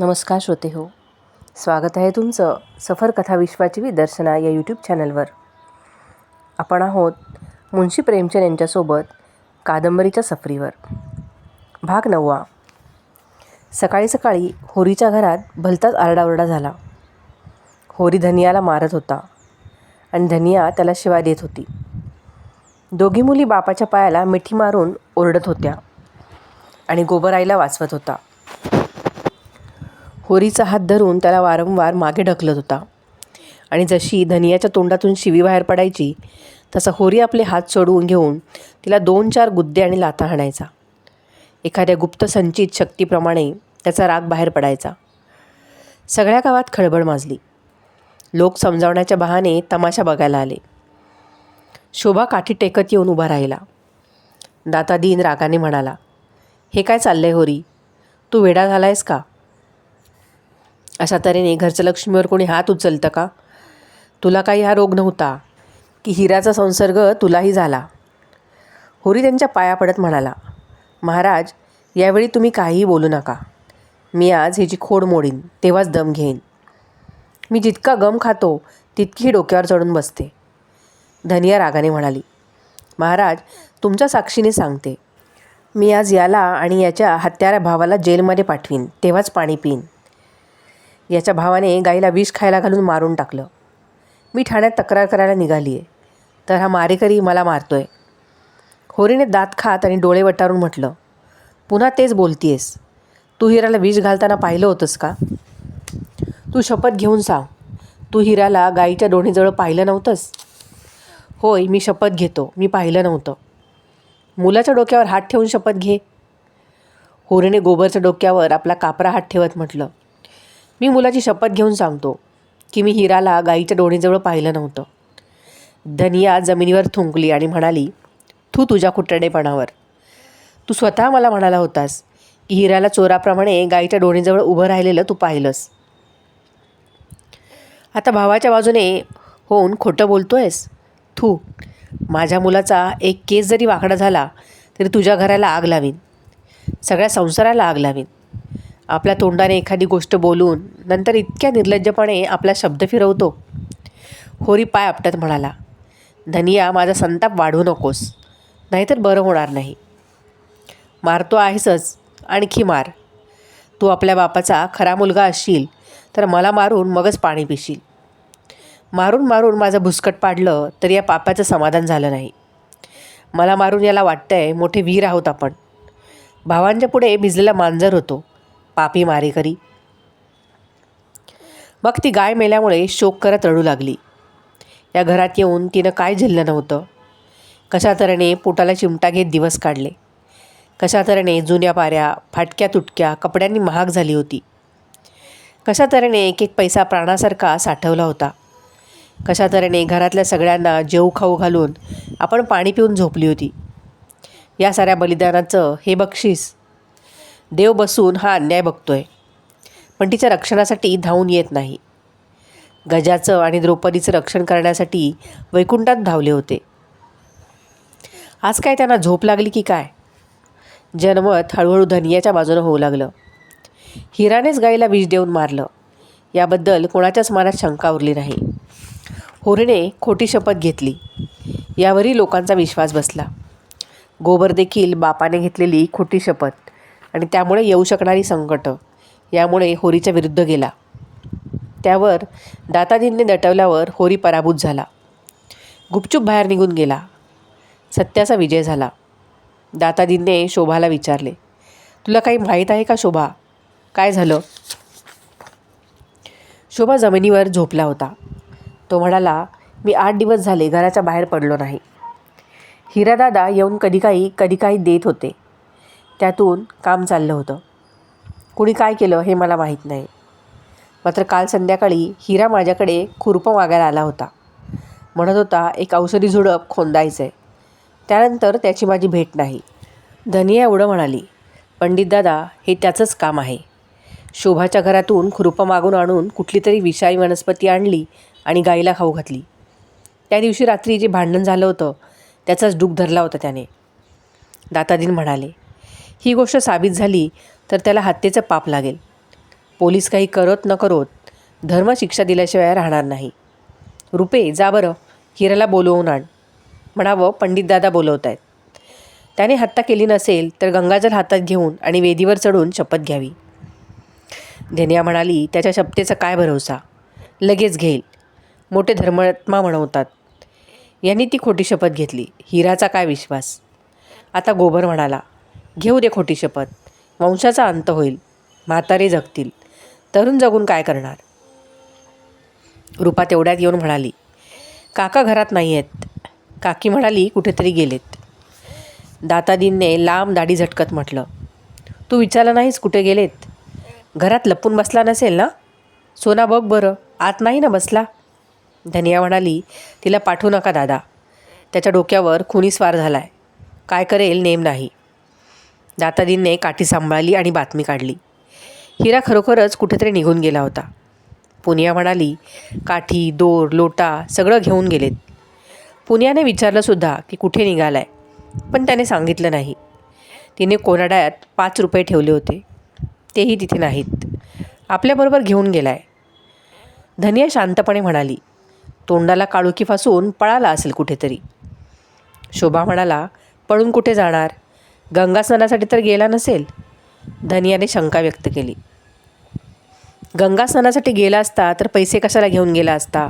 नमस्कार श्रोते हो. स्वागत आहे तुमचं सफर कथा विश्वाची विदर्शना या यूट्यूब चॅनलवर आपण आहोत मुन्शी प्रेमचंद यांच्यासोबत कादंबरीच्या सफरीवर. भाग नववा. सकाळी सकाळी होरीच्या घरात भलताच आरडाओरडा झाला. होरी धनियाला मारत होता आणि धनिया त्याला शिवाय देत होती. दोघी मुली बापाच्या पायाला मिठी मारून ओरडत होत्या आणि गोबराईला वाचवत होता. होरीचा हात धरून त्याला वारंवार मागे ढकलत होता. आणि जशी धनियाच्या तोंडातून शिवी बाहेर पडायची तसा होरी आपले हात सोडवून घेऊन तिला दोन चार गुद्दे आणि लाथा हाणायचा. एखाद्या गुप्त संचित शक्तीप्रमाणे त्याचा राग बाहेर पडायचा. सगळ्या गावात खळबळ माजली. लोक समजावण्याच्या बहाने तमाशा बघायला आले. शोभा काठी टेकत येऊन उभा राहिला. दाता दीन रागाने म्हणाला हे काय चाललंय होरी? तू वेडा झालायस का? अशा तऱ्हेने घरच्या लक्ष्मीवर कोणी हात उचलतं का? तुला काही हा रोग नव्हता की हिराचा संसर्ग तुलाही झाला? होरी त्यांच्या पाया पडत म्हणाला महाराज यावेळी तुम्ही काहीही बोलू नका. मी आज हिची खोड मोडीन तेव्हाच दम घेईन. मी जितका गम खातो तितकीही डोक्यावर चढून बसते. धनिया रागाने म्हणाली महाराज तुमच्या साक्षीने सांगते. मी आज याला आणि याच्या हत्यारा भावाला जेलमध्ये पाठवीन तेव्हाच पाणी पिईन. याच्या भावाने गाईला विष खायला घालून मारून टाकलं. मी ठाण्यात तक्रार करायला निघाली आहे तर हा मारेकरी मला मारतोय. होरीने दात खात आणि डोळे वटारून म्हटलं पुन्हा तेच बोलतीयस. तू हिराला विष घालताना पाहिलं होतंस का? तू शपथ घेऊन सांग. तू हिराला गाईच्या डोणीजवळ पाहिलं नव्हतंस? होय मी शपथ घेतो. मी पाहिलं नव्हतं. मुलाच्या डोक्यावर हात ठेवून शपथ घे. होरीने गोबरच्या डोक्यावर आपला कापरा हात ठेवत म्हटलं मी मुलाची शपथ घेऊन सांगतो की मी हिराला गाईच्या डोणीजवळ पाहिलं नव्हतं. धनिया जमिनीवर थुंकली आणि म्हणाली तू तुझ्या कुटडेपणावर तू स्वतः मला म्हणाला होतास की हिराला चोराप्रमाणे गाईच्या डोणीजवळ उभं राहिलेलं तू पाहिलंस. आता भावाच्या बाजूने होऊन खोटं बोलतोयस? थू माझ्या मुलाचा एक केस जरी वाकडा झाला तरी तुझ्या घराला आग लावीन. सगळ्या संसाराला आग लावीन. आपल्या तोंडाने एखादी गोष्ट बोलून नंतर इतक्या निर्लज्जपणे आपला शब्द फिरवतो. होरी पाय आपटत म्हणाला धनिया माझा संताप वाढू नकोस नाहीतर बरं होणार नाही. मारतो आहेसच आणखी मार. तू आपल्या बापाचा खरा मुलगा असशील तर मला मारून मगच पाणी पिशील. मारून मारून माझं भुसकट पाडलं तर या पापाचं समाधान झालं नाही. मला मारून याला वाटतंय मोठे वीर आहोत आपण. भावांच्या पुढे भिजलेला मांजर होतो. पापी मारेकरी. मग ती गाय मेल्यामुळे शोक करत रडू लागली. या घरात येऊन तिनं काय झेललं नव्हतं? कशा तऱ्हेने पोटाला चिमटा घेत दिवस काढले? कशा तऱ्हेने जुन्या पाऱ्या फाटक्या तुटक्या कपड्यांनी महाग झाली होती? कशा तऱ्हेने एक एक पैसा प्राणासारखा साठवला होता? कशा तऱ्हेने घरातल्या सगळ्यांना जेऊ खाऊ घालून आपण पाणी पिऊन झोपली होती? या साऱ्या बलिदानाचं हे बक्षीस देव बसून हा अन्याय बघतोय. पण तिच्या रक्षणासाठी धावून येत नाही. गजाचं आणि द्रौपदीचं रक्षण करण्यासाठी वैकुंठात धावले होते. आज काय त्यांना झोप लागली की काय? जनमत हळूहळू धनियाच्या बाजूनं होऊ लागलं. हिरानेच गाईला विष देऊन मारलं. याबद्दल कोणाच्याच मनात शंका उरली नाही. होरणे खोटी शपथ घेतली. यावरही लोकांचा विश्वास बसला. गोबर देखील बापाने घेतलेली खोटी शपथ. आणि त्यामुळे येऊ शकणारी संकटं. यामुळे होरीच्या विरुद्ध गेला. त्यावर दातादींनी दटवल्यावर होरी पराभूत झाला. गुपचूप बाहेर निघून गेला. सत्याचा विजय झाला. दाताजींनी शोभाला विचारले तुला काही माहीत आहे का शोभा? काय झालं? शोभा जमिनीवर झोपला होता. तो म्हणाला मी आठ दिवस झाले घराच्या बाहेर पडलो नाही. हिरादादा येऊन कधी काही कधी काही देत होते. त्यातून काम चाललं होतं. कुणी काय केलं हे मला माहीत नाही. मात्र काल संध्याकाळी हिरा माझ्याकडे खुरपं मागायला आला होता. म्हणत होता एक औषधी झुडप खोंदायचं आहे त्यानंतर त्याची माझी भेट नाही. धनिया एवढं म्हणाली पंडितदादा हे त्याचंच काम आहे. शोभाच्या घरातून खुरपं मागून आणून कुठली तरी विषारी वनस्पती आणली आणि गाईला खाऊ घातली. त्या दिवशी रात्री जे भांडण झालं होतं त्याचाच डूक धरला होता त्याने. दातादीन म्हणाले ही गोष्ट साबित झाली तर त्याला हत्येचं पाप लागेल. पोलीस काही करत न करोत धर्म शिक्षा दिल्याशिवाय राहणार नाही. रुपे जा बरं हिराला बोलवून आण. म्हणावं पंडितदादा बोलवत आहेत त्याने हत्या केली नसेल तर गंगाजल हातात घेऊन आणि वेदीवर चढून शपथ घ्यावी. धन्या म्हणाली त्याच्या शपथेचा काय भरोसा? लगेच घेईल. मोठे धर्मात्मा म्हणवतात. यांनी ती खोटी शपथ घेतली. हिराचा काय विश्वास? आता गोबर म्हणाला घेऊ दे खोटी शपथ. वंशाचा अंत होईल. म्हातारे जगतील. तरुण जगून काय करणार? रूपा तेवढ्यात येऊन म्हणाली काका घरात नाही आहेत काकी म्हणाली कुठेतरी गेलेत. दातादींने लांब दाढी झटकत म्हटलं तू विचारलं नाहीस कुठे गेलेत? घरात लपून बसला नसेल ना? सोना बघ बरं आत नाही ना बसला? धनिया म्हणाली तिला पाठवू नका दादा. त्याच्या डोक्यावर खुनी स्वार झाला आहे काय करेल नेम नाही. दातादीनने काठी सांभाळली आणि बातमी काढली. हिरा खरोखरच कुठेतरी निघून गेला होता. पुनिया म्हणाली काठी दोर लोटा सगळं घेऊन गेलेत. पुनियाने विचारलंसुद्धा की कुठे निघालाय पण त्याने सांगितलं नाही. तिने कोनाड्यात पाच रुपये ठेवले होते. तेही तिथे नाहीत. आपल्याबरोबर घेऊन गेलाय. धनिया शांतपणे म्हणाली तोंडाला काळुकी फासून पळाला असेल कुठेतरी. शोभा म्हणाला पळून कुठे जाणार? गंगा स्नानासाठी तर गेला नसेल. धनियाने शंका व्यक्त केली. गंगा स्नानासाठी गेला असता तर पैसे कशाला घेऊन गेला असता?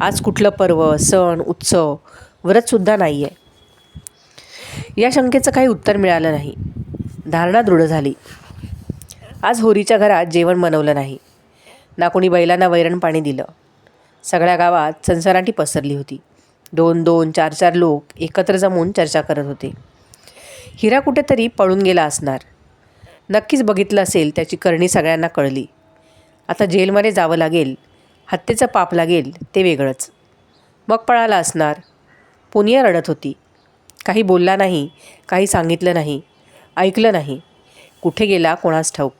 आज कुठलं पर्व सण उत्सव? व्रतसुद्धा नाही आहे या शंकेचं काही उत्तर मिळालं नाही. धारणा दृढ झाली. आज होरीच्या घरात जेवण बनवलं नाही. ना कोणी बैलांना वैरण पाणी दिलं. सगळ्या गावात सनसनाटी पसरली होती. दोन दोन चार चार लोक एकत्र जमून चर्चा करत होते. हिरा कुठेतरी पळून गेला असणार. नक्कीच बघितलं असेल त्याची करणी सगळ्यांना कळली. आता जेलमध्ये जावं लागेल हत्येचं पाप लागेल ते वेगळंच. मग पळाला असणार. पुनिया रडत होती. काही बोलला नाही काही सांगितलं नाही ऐकलं नाही. कुठे गेला कोणास ठाऊक?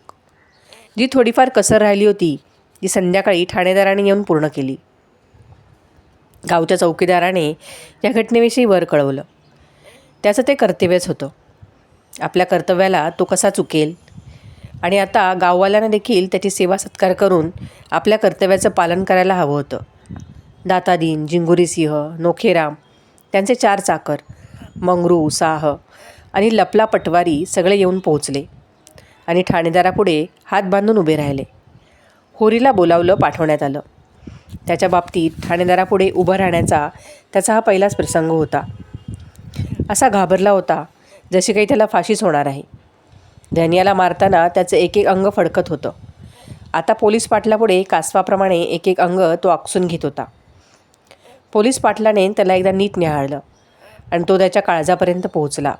जी थोडीफार कसर राहिली होती ती संध्याकाळी ठाणेदाराने येऊन पूर्ण केली. गावच्या चौकीदाराने या घटनेविषयी वर कळवलं. त्याचं ते कर्तव्यच होतं. आपल्या कर्तव्याला तो कसा चुकेल? आणि आता गाववाल्यानं देखील त्याची सेवा सत्कार करून आपल्या कर्तव्याचं पालन करायला हवं होतं. दातादीन जिंगुरी सिंह नोखेराम त्यांचे चार चाकर मंगरू साह आणि लपला पटवारी सगळे येऊन पोहोचले आणि ठाणेदारापुढे हात बांधून उभे राहिले. होरीला बोलावलं पाठवण्यात आलं. त्याच्या बाबतीत ठाणेदारापुढे उभं राहण्याचा त्याचा हा पहिलाच प्रसंग होता. असा घाबरला होता जशी काही त्याला फाशीच होणार आहे. धनियाला मारताना त्याचं एक एक अंग फडकत होतं. आता पोलीस पाटलापुढे कासवाप्रमाणे एक एक अंग तो आकसून घेत होता. पोलीस पाटलाने त्याला एकदा नीट न्याहाळलं आणि तो त्याच्या काळजापर्यंत पोहोचला.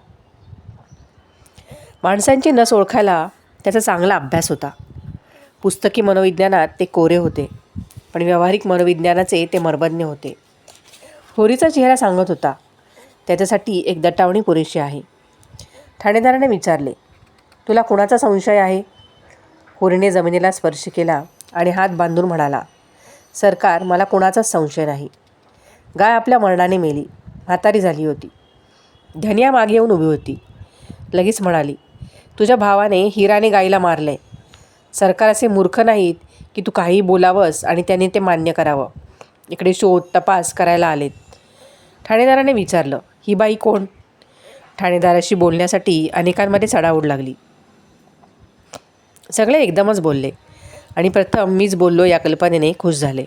माणसांची नस ओळखायला त्याचा चांगला अभ्यास होता. पुस्तकी मनोविज्ञानात ते कोरे होते पण व्यावहारिक मनोविज्ञानाचे ते मर्मज्ञ होते. होरीचा चेहरा सांगत होता त्याच्यासाठी एक दटावणी पुरेशी आहे. ठाणेदाराने विचारले तुला कुणाचा संशय आहे? होरीने जमिनीला स्पर्श केला आणि हात बांधून म्हणाला सरकार मला कुणाचाच संशय नाही. गाय आपल्या मरणाने मेली म्हातारी झाली होती. धनिया मागे येऊन उभी होती. लगेच म्हणाली तुझ्या भावाने हिराने गाईला मारले सरकार असे मूर्ख नाहीत की तू काहीही बोलावंस आणि त्याने ते मान्य करावं. इकडे शोध तपास करायला आलेत. ठाणेदाराने विचारलं ही बाई कोण? ठाणेदाराशी बोलण्यासाठी अनेकांमध्ये चढाओढ लागली. सगळे एकदमच बोलले आणि प्रथम मीच बोललो या कल्पनेने खुश झाले.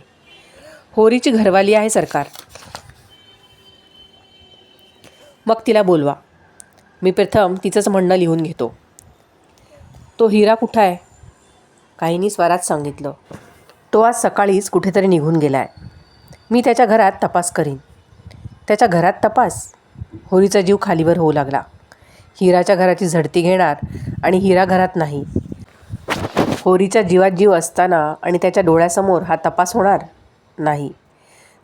होरीची घरवाली आहे सरकार. मग तिला बोलवा. मी प्रथम तिचंच म्हणणं लिहून घेतो. तो हिरा कुठं आहे? काहींनी स्वरात सांगितलं. तो आज सकाळीच कुठेतरी निघून गेला आहे मी त्याच्या घरात तपास करीन. त्याच्या घरात तपास. होरीचा जीव खालीवर होऊ लागला. हिराच्या घराची झडती घेणार आणि हिरा घरात नाही. होरीच्या जीवात जीव असताना आणि त्याच्या डोळ्यासमोर हा तपास होणार नाही.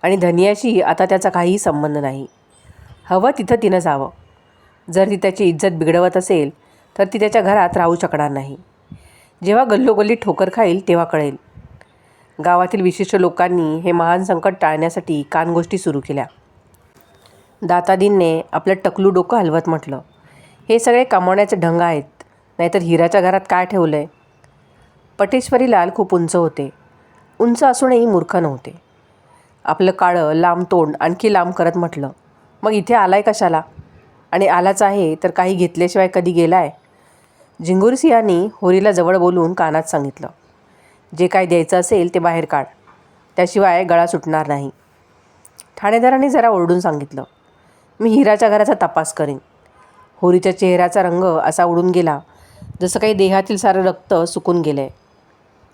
आणि धनियाशी आता त्याचा काहीही संबंध नाही. हवं तिथं तिनं जावं. जर ती त्याची इज्जत बिघडवत असेल तर ती त्याच्या घरात राहू शकणार नाही. जेव्हा गल्लोगल्ली ठोकर खाईल तेव्हा कळेल. गावातील विशिष्ट लोकांनी हे महान संकट टाळण्यासाठी कानगोष्टी सुरू केल्या. दातादींने आपलं टकलू डोकं हलवत म्हटलं. हे सगळे कमावण्याचे ढंग आहेत नाहीतर हिराच्या घरात काय ठेवलं आहे पटेश्वरी लाल खूप उंच होते. उंच असूनही मूर्ख नव्हते. आपलं काळं लांब तोंड आणखी लांब करत म्हटलं मग इथे आलाय कशाला? आणि आलाच आहे तर काही घेतल्याशिवाय कधी गेलाय? झिंगुरसिंहांनी होरीला जवळ बोलून कानात सांगितलं जे काय द्यायचं असेल ते बाहेर काढ. त्याशिवाय गळा सुटणार नाही. ठाणेदारांनी जरा ओरडून सांगितलं मी हिराच्या घराचा तपास करेन. होरीच्या चेहऱ्याचा रंग असा उडून गेला जसं काही देहातील सारं रक्त सुकून गेलं आहे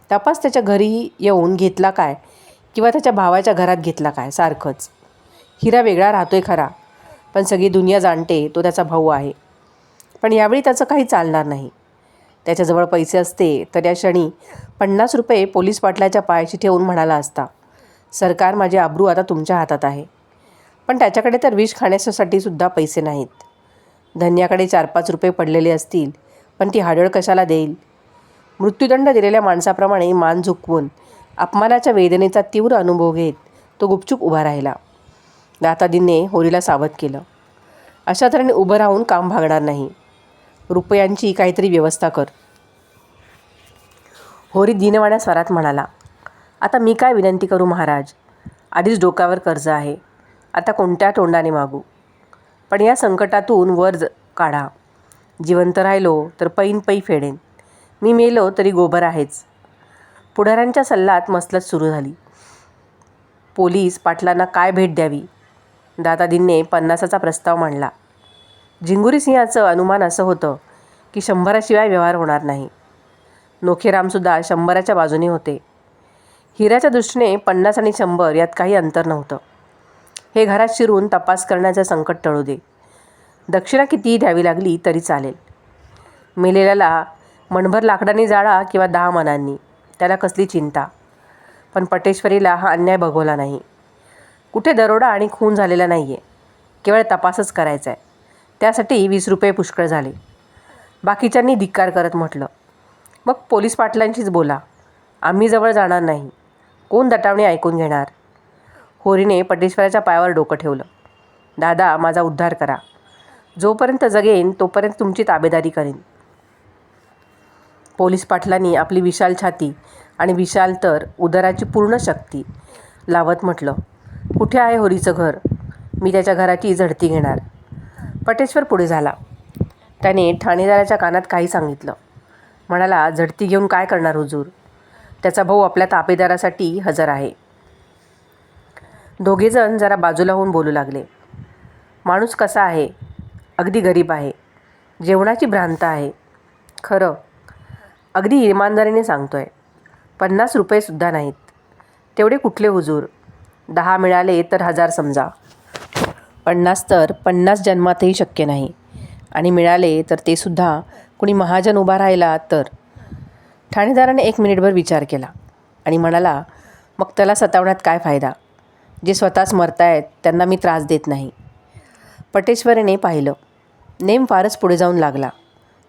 तपास त्याच्या घरी येऊन घेतला काय? किंवा त्याच्या भावाच्या घरात घेतला काय? सारखंच. हिरा वेगळा राहतो आहे खरा पण सगळी दुनिया जाणते तो त्याचा भाऊ आहे. पण यावेळी त्याचं काही चालणार नाही. त्याच्याजवळ पैसे असते तर या क्षणी पन्नास रुपये पोलीस पाटलाच्या पायाशी ठेवून म्हणाला असता सरकार माझी आब्रू आता तुमच्या हातात आहे. पण त्याच्याकडे तर विष खाण्यासाठी सुद्धा पैसे नाहीत. धन्याकडे चार पाच रुपये पडलेले असतील पण ती हाडळ कशाला देईल? मृत्यूदंड दिलेल्या माणसाप्रमाणे मान झुकवून अपमानाच्या वेदनेचा तीव्र अनुभव घेत तो गुपचूप उभा राहिला. दातादींने होरीला सावध केलं. अशा तऱ्हेने उभं राहून काम भागणार नाही. रुपयांची काहीतरी व्यवस्था कर. होरी दिनवाण्या स्वरात म्हणाला आता मी काय विनंती करू महाराज? आधीच डोक्यावर कर्ज आहे. आता कोणत्या तोंडाने मागू? पण या संकटातून वर ज- काढा. जिवंत राहिलो तर पैन पै फेडेन. मी मेलो तरी गोबर आहेच. पुढाऱ्यांच्या सल्लात मसलत सुरू झाली. पोलीस पाटलांना काय भेट द्यावी? दादादींनी पन्नासाचा प्रस्ताव मांडला. झिंगुरी सिंहाचं अनुमान असं होतं की शंभराशिवाय व्यवहार होणार नाही. नोखेरामसुद्धा शंभराच्या बाजूने होते. हिऱ्याच्या दृष्टीने पन्नास आणि शंभर यात काही अंतर नव्हतं. हे घरात शिरून तपास करण्याचं संकट टळू दे. दक्षिणा कितीही द्यावी लागली तरी चालेल. मेलेल्याला मणभर लाकडांनी जाळा किंवा दहा मनांनी त्याला कसली चिंता? पण पटेश्वरीला हा अन्याय बघवला नाही. कुठे दरोडा आणि खून झालेला नाही आहे केवळ तपासच करायचा आहे त्यासाठी वीस रुपये पुष्कळ झाले. बाकीच्यांनी धिक्कार करत म्हटलं मग पोलीस पाटलांशीच बोला. आम्ही जवळ जाणार नाही. कोण दटावणी ऐकून घेणार? होरीने पटेश्वराच्या पायावर डोकं ठेवलं. दादा माझा उद्धार करा. जोपर्यंत जगेन तोपर्यंत तुमची ताबेदारी करेन. पोलीस पाटलांनी आपली विशाल छाती आणि विशाल तर उदराची पूर्ण शक्ती लावत म्हटलं कुठे आहे होरीचं घर? मी त्याच्या घराची झडती घेणार. पटेश्वर पुढे झाला. त्याने ठाणेदाराच्या कानात काही सांगितलं. म्हणाला झडती घेऊन काय करणार हुजूर? त्याचा भाऊ आपल्या ताबेदारासाठी हजर आहे. दोघेजण जरा बाजूला होऊन बोलू लागले. माणूस कसा आहे? अगदी गरीब आहे. जेवणाची भ्रांत आहे. खरं अगदी इमानदारीने आहे पन्नास रुपयेसुद्धा नाहीत. तेवढे कुठले हुजूर? दहा मिळाले तर हजार समजा. पन्नास तर पन्नास जन्मातही शक्य नाही. आणि मिळाले तर ते सुद्धा कुणी महाजन उभा राहिला तर? ठाणेदाराने एक मिनिटभर विचार केला आणि म्हणाला मग त्याला सतावण्यात काय फायदा? जे स्वतःच मरतायत त्यांना मी त्रास देत नाही. पटेश्वरीने पाहिलं. नेम फारच पुढे जाऊन लागला.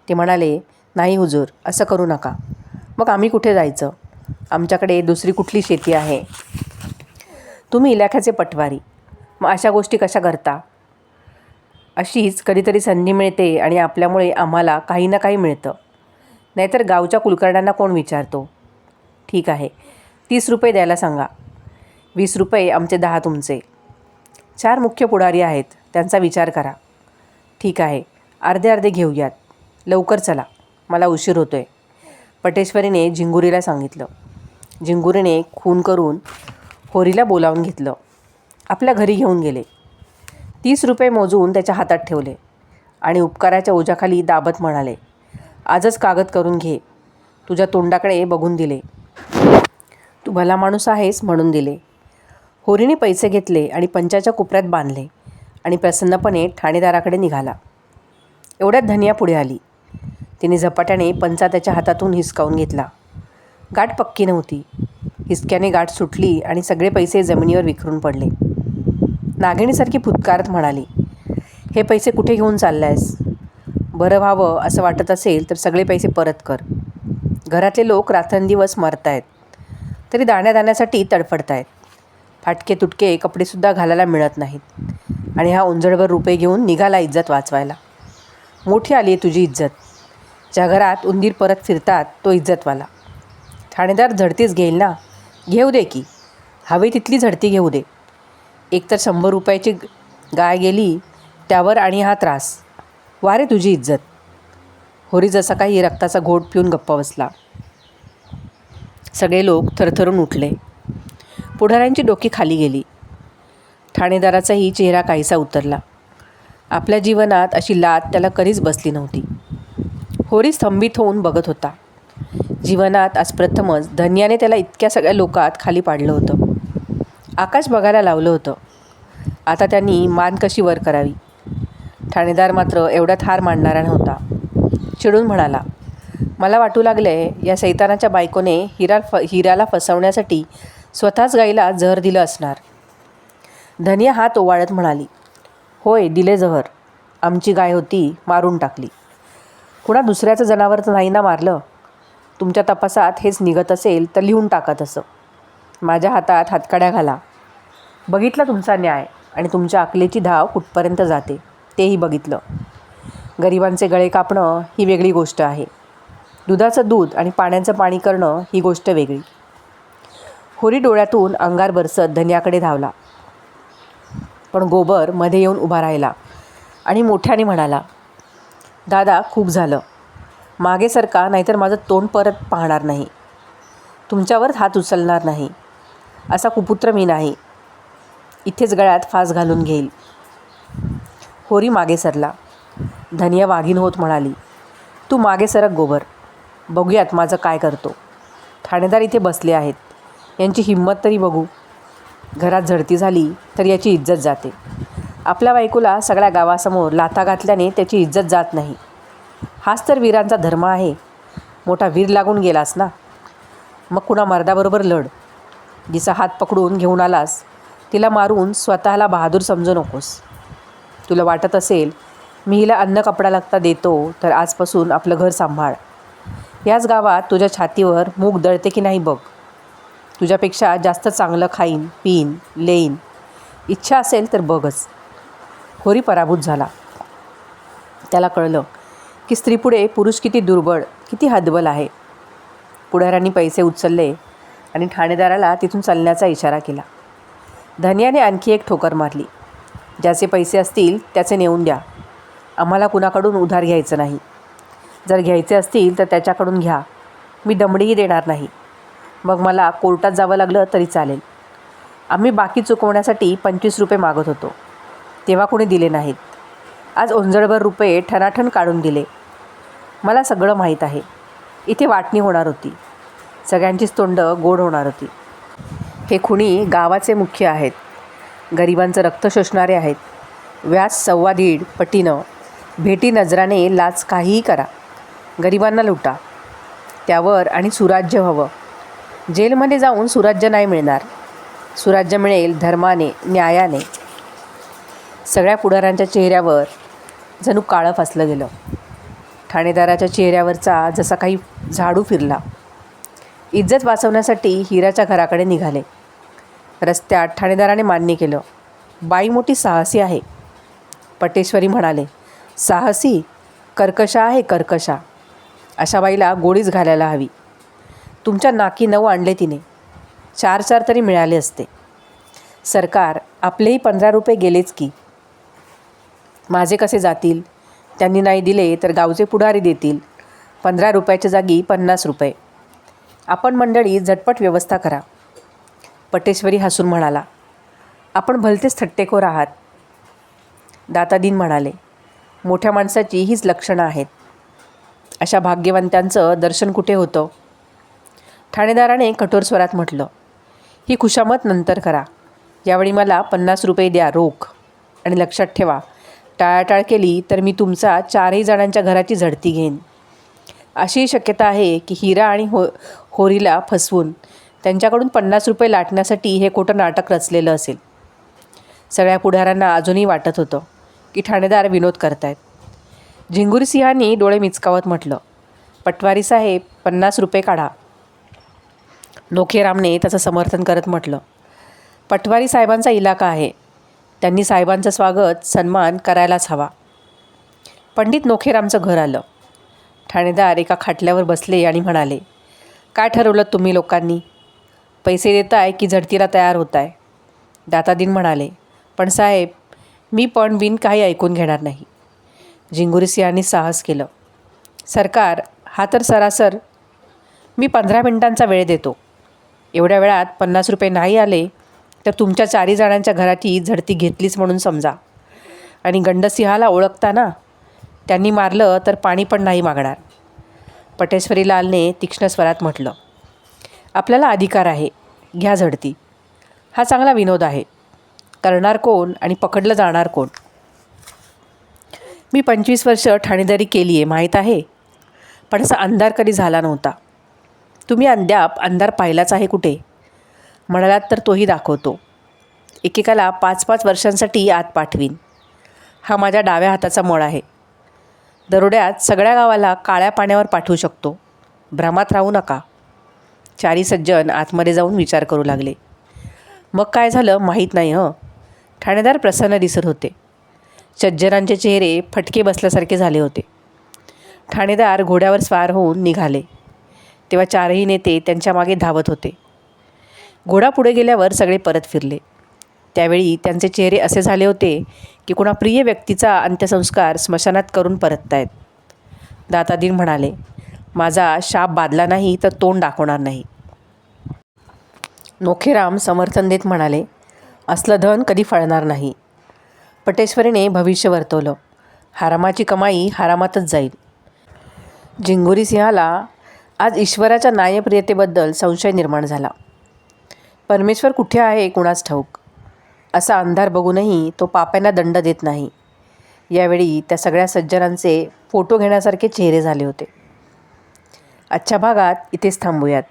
ते म्हणाले नाही हुजूर असं करू नका. मग आम्ही कुठे जायचं? आमच्याकडे दुसरी कुठली शेती आहे? तुम्ही इलाख्याचे पटवारी. मग अशा गोष्टी कशा करता अशीच कधीतरी संधी मिळते आणि आपल्यामुळे आम्हाला काही ना काही मिळतं. नाहीतर गावच्या कुलकर्ण्यांना कोण विचारतो? ठीक आहे. तीस रुपये द्यायला सांगा. वीस रुपये आमचे दहा तुमचे. चार मुख्य पुढारी आहेत त्यांचा विचार करा. ठीक आहे अर्धे अर्धे घेऊयात. लवकर चला मला उशीर होतो आहे पटेश्वरीने झिंगुरीला सांगितलं. झिंगुरीने खून करून होरीला बोलावून घेतलं. आपल्या घरी घेऊन गेले. तीस रुपये मोजून त्याच्या हातात ठेवले आणि उपकाराच्या ओझ्याखाली दाबत म्हणाले आजच कागद करून घे. तुझ्या तोंडाकडे बघून दिले. तू भला माणूस आहेस म्हणून दिले. होरीने पैसे घेतले आणि पंचाच्या कोपऱ्यात बांधले आणि प्रसन्नपणे ठाणेदाराकडे निघाला. एवढ्यात धनिया पुढे आली. तिने झपाट्याने पंचा त्याच्या हातातून हिसकावून घेतला. गाठ पक्की नव्हती. हिसक्याने गाठ सुटली आणि सगळे पैसे जमिनीवर विखरून पडले. नागिणीसारखी फुतकारत म्हणाली हे पैसे कुठे घेऊन चाललायस? बरं व्हावं असं वाटत असेल तर सगळे पैसे परत कर. घरातले लोक रात्रंदिवस मरतायत. तरी दाण्या दाण्यासाठी तडफडतायत. फाटके तुटके कपडेसुद्धा घालायला मिळत नाहीत. आणि हा उंजळभर रुपये घेऊन निघाला इज्जत वाचवायला. मोठी आली आहे तुझी इज्जत. ज्या घरात उंदीर परत फिरतात तो इज्जतवाला. ठाणेदार झडतीच घेईल ना? घेऊ दे की. हवी तिथली झडती घेऊ दे. एकतर शंभर रुपयाची गाय गेली त्यावर आणि हा त्रास. वारे तुझी इज्जत. होरी जसा काही रक्ताचा घोट पिऊन गप्पा बसला. सगळे लोक थरथरून उठले. पुढाऱ्यांची डोकी खाली गेली. ठाणेदाराचाही चेहरा काहीसा उतरला. आपल्या जीवनात अशी लात त्याला कधीच बसली नव्हती. होरी स्तंभित होऊन बघत होता. जीवनात आज प्रथमच धन्याने त्याला इतक्या सगळ्या लोकात खाली पाडलं होतं. आकाश बघायला लावलं होतं. आता त्यांनी मान कशी वर करावी? ठाणेदार मात्र एवढ्यात हार मांडणारा नव्हता. चिडून म्हणाला मला वाटू लागले या सैतानाच्या बायकोने हिरा फ हिराला फसवण्यासाठी स्वतःच गाईला जहर दिलं असणार. धनिया हात ओवाळत म्हणाली होय दिले जहर. आमची गाय होती मारून टाकली. कुणा दुसऱ्याचं जनावर तर नाही ना मारलं? तुमच्या तपासात हेच निघत असेल तर लिहून टाका तसं. माझ्या हातात हातकड्या घाला. बघितला तुमचा न्याय आणि तुमच्या अकलेची धाव कुठपर्यंत जाते तेही बघितलं. गरिबांचे गळे कापणं ही वेगळी गोष्ट आहे. दुधाचं दूध आणि पाण्याचं पाणी करणं ही गोष्ट वेगळी. होरी डोळ्यातून अंगार बरसत धन्याकडे धावला. पण गोबरमध्ये येऊन उभा राहिला आणि मोठ्याने म्हणाला दादा खूप झालं. मागे सरका नाहीतर माझं तोंड परत पाहणार नाही. तुमच्यावर हात उचलणार नाही. असा कुपुत्र मी नाही. इथेच गळ्यात फास घालून घेईल. होरी मागे सरला. धनिया वाघीण होत म्हणाली तू मागे सरक गोबर. बघूयात माझं काय करतो. ठाणेदार इथे बसले आहेत. यांची हिंमत तरी बघू. घरात झडती झाली तर याची इज्जत जाते. आपल्या बायकोला सगळ्या गावासमोर लाथा घातल्याने त्याची इज्जत जात नाही. हाच तर वीरांचा धर्म आहे. मोठा वीर लागून गेलास ना? मग कुणा मर्दाबरोबर लढ? जिचा हात पकडून घेऊन आलास तिला मारून स्वतःला बहादूर समजू नकोस. तुला वाटत असेल मी हिला अन्न कपडा लागता देतो तर आजपासून आपलं घर सांभाळ. याच गावात तुझ्या छातीवर मूग दळते की नाही बघ. तुझ्यापेक्षा जास्त चांगलं खाईन पिईन लेईन. इच्छा असेल तर बघच. होरी पराभूत झाला. त्याला कळलं की स्त्रीपुढे पुरुष किती दुर्बळ किती हदबल आहे. पुढाऱ्यांनी पैसे उचलले आणि ठाणेदाराला तिथून चालण्याचा इशारा केला. धनियाने आणखी एक ठोकर मारली. ज्याचे पैसे असतील त्याचे नेऊन द्या. आम्हाला कुणाकडून उधार घ्यायचं नाही. जर घ्यायचे असतील तर त्याच्याकडून घ्या. मी दमडीही देणार नाही. मग मला कोर्टात जावं लागलं तरी चालेल. आम्ही बाकी चुकवण्यासाठी पंचवीस रुपये मागत होतो. तेव्हा कोणी दिले नाहीत. आज ओंजळभर रुपये ठणाठण काढून दिले. मला सगळं माहीत आहे. इथे वाटणी होणार होती. सगळ्यांचीच तोंड गोड होणार होती. हे खुणी गावाचे मुख्य आहेत. गरिबांचं रक्त शोषणारे आहेत. व्यास सव्वा दीड पटीनं. भेटी नजराने लाच काहीही करा. गरिबांना लुटा. त्यावर आणि सुराज्य हवं जेलमध्ये जाऊन सुराज्य नाही मिळणार. सुराज्य मिळेल धर्माने न्यायाने. सगळ्या पुढाऱ्यांच्या चेहऱ्यावर जणू काळं फासलं गेलं. ठाणेदाराच्या चेहऱ्यावरचा जसा काही झाडू फिरला. इज्जत वाचवण्यासाठी हिराच्या घराकडे निघाले. रस्त्यात ठाणेदाराने मान्य केलं बाई मोठी साहसी आहे. पटेश्वरी म्हणाले साहसी? कर्कशा आहे कर्कशा. अशा बाईला गोळीच घालायला हवी. तुमच्या नाकी नऊ आणले तिने. चार चार तरी मिळाले असते. सरकार आपलेही पंधरा रुपये गेलेच की. माझे कसे जातील? त्यांनी नाही दिले तर गावचे पुढारी देतील. पंधरा रुपयाच्या जागी पन्नास रुपये. आपण मंडळी झटपट व्यवस्था करा. पटेश्वरी हसून म्हणाला आपण भलतेच थट्टेखोर आहात. दातादीन म्हणाले मोठ्या माणसाची हीच लक्षणं आहेत. अशा भाग्यवंतांचं दर्शन कुठे होतं? ठाणेदाराने कठोर स्वरात म्हटलं ही खुशामत नंतर करा. यावेळी मला पन्नास रुपये द्या रोख. आणि लक्षात ठेवा टाळाटाळ केली तर मी तुमचा चारही जणांच्या घराची झडती घेईन. अशी शक्यता आहे की हिरा आणि हो होरीला फसवून त्यांच्याकडून पन्नास रुपये लाटण्यासाठी हे खोटं नाटक रचलेलं असेल. सगळ्या पुढाऱ्यांना अजूनही वाटत होतं की ठाणेदार विनोद करतायत. झिंगुरसिंहांनी डोळे मिचकावत म्हटलं पटवारी साहेब पन्नास रुपये काढा. नोखेरामने त्याचं समर्थन करत म्हटलं. पटवारी साहेबांचा इलाका आहे. त्यांनी साहेबांचं स्वागत सन्मान करायलाच हवा. पंडित नोखेरामचं घर आलं. ठाणेदार एका खाटल्यावर बसले आणि म्हणाले काय ठरवलं तुम्ही लोकांनी? पैसे देताय की झडतीला तयार होत आहे दातादीन म्हणाले पण साहेब मी पण बिन काही ऐकून घेणार नाही. जिंगुरी सिंहांनी साहस केलं सरकार हा तर सरासर मी पंधरा मिनिटांचा वेळ देतो. एवढ्या वेळात पन्नास रुपये नाही आले तर तुमच्या चारी जणांच्या घराची झडती घेतलीच म्हणून समजा. आणि गंडसिंहाला ओळखता ना त्यांनी मारलं तर पाणी पण नाही मागणार. पटेश्वरी लालने तीक्ष्ण स्वरात म्हटलं आपल्याला अधिकार आहे. घ्या झडती. हा चांगला विनोद आहे. करणार कोण आणि पकडलं जाणार कोण? मी पंचवीस वर्ष ठाणेदारी केली आहे माहीत आहे. पण असा अंधार कधी झाला नव्हता. तुम्ही अद्याप अंधार पाहिलाच आहे कुठे? म्हणालात तर तोही दाखवतो. एकेकाला पाच पाच वर्षांसाठी आत पाठवीन. हा माझ्या डाव्या हाताचा मळ आहे. दरोड्यात सगळ्या गावाला काळ्या पाण्यावर पाठवू शकतो. भ्रमात राहू नका. चारी सज्जन आतमध्ये जाऊन विचार करू लागले. मग काय झालं माहीत नाही हं? ठाणेदार प्रसन्न दिसत होते. सज्जनांचे चेहरे फटके बसल्यासारखे झाले होते. ठाणेदार घोड्यावर स्वार होऊन निघाले. तेव्हा चारही नेते त्यांच्या मागे धावत होते. घोडा पुढे गेल्यावर सगळे परत फिरले. त्यावेळी त्यांचे चेहरे असे झाले होते की कुणा प्रिय व्यक्तीचा अंत्यसंस्कार स्मशानात करून परततायत. दातादीन म्हणाले माझा शाप बादला नाही तर तोंड दाखवणार नाही. नोखेराम समर्थन देत म्हणाले असलं धन कधी फळणार नाही. पटेश्वरीने भविष्य वर्तवलं. हारामाची कमाई हारामातच जाईल. जिंगोरी सिंहाला आज ईश्वराच्या न्यायप्रियतेबद्दल संशय निर्माण झाला. परमेश्वर कुठे आहे कुणास ठाऊक? असा अंधार बघूनही तो पाप्यांना दंड देत नाही. यावेळी त्या सगळ्या सज्जनांचे फोटो घेण्यासारखे चेहरे झाले होते. आजच्या भागात इथेच थांबूयात.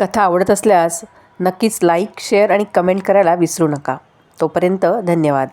कथा आवडत असल्यास नक्कीच लाईक शेअर आणि कमेंट करायला विसरू नका. तोपर्यंत धन्यवाद.